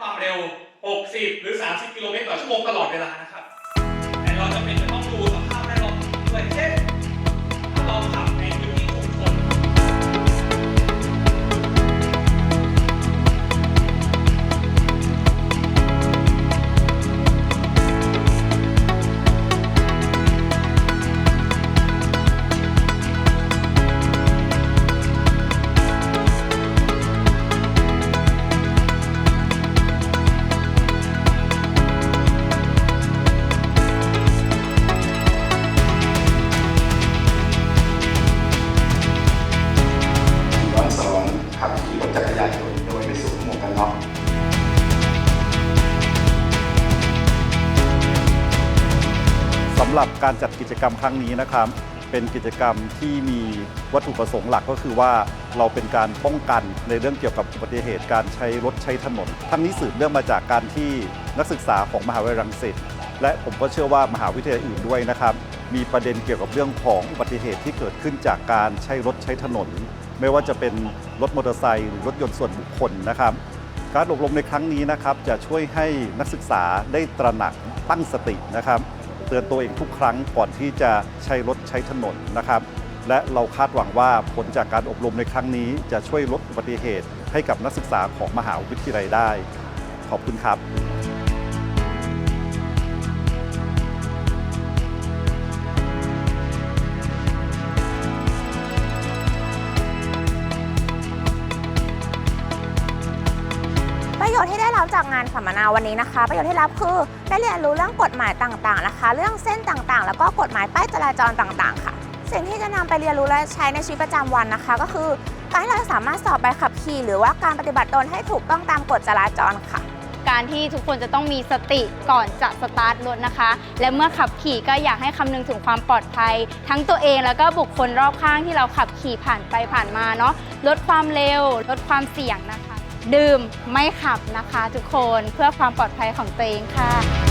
ความเร็ว 60 หรือ 30 กิโลเมตรต่อชั่วโมงตลอดเวลานะำหรับการจัดกิจกรรมครั้งนี้นะครับ เป็นกิจกรรมที่มีวัตถุประสงค์หลักก็คือว่าเราเป็นการป้องกันในเรื่องเกี่ยวกับอุบัติเหตุการใช้รถใช้ถนน ทั้งนี้สืบเนื่องมาจากการที่นักศึกษาของมหาวิทยาลัยรังสิตและผมก็เชื่อว่ามหาวิทยาลัยอื่นด้วยนะครับ มีประเด็นเกี่ยวกับเรื่องของอุบัติเหตุที่เกิดขึ้นจากการใช้รถใช้ถนน ไม่ว่าจะเป็นรถมอเตอร์ไซค์หรือรถยนต์ส่วนบุคคลนะครับ การอบรมในครั้งนี้นะครับจะช่วยให้นักศึกษาได้ตระหนักตั้งสตินะครับ เตือนตัวเองทุกครั้งก่อนที่จะใช้รถใช้ถนนนะครับ และเราคาดหวังว่าผลจากการอบรมในครั้งนี้จะช่วยลดอุบัติเหตุให้กับนักศึกษาของมหาวิทยาลัยได้ ขอบคุณครับ รับจากงานสัมมนาวันนี้นะคะ ประโยชน์ที่รับคือได้เรียนรู้เรื่องกฎหมายต่างๆนะคะ เรื่องเส้นต่างๆ แล้วก็กฎหมายป้ายจราจรต่างๆ ค่ะ สิ่งที่จะนำไปเรียนรู้และใช้ในชีวิตประจำวันนะคะ ก็คือ การที่เราสามารถสอบใบขับขี่ หรือว่าการปฏิบัติตนให้ถูกต้องตามกฎจราจรค่ะ การที่ทุกคนจะต้องมีสติก่อนจะสตาร์ทรถนะคะ และเมื่อขับขี่ก็อยากให้คำนึงถึงความปลอดภัย ทั้งตัวเองแล้วก็บุคคลรอบข้างที่เราขับขี่ผ่านไปผ่านมาเนาะลดความเร็วลดความเสี่ยงนะคะ ดื่มไม่ขับนะคะทุกคนเพื่อความปลอดภัยของตัวเองค่ะ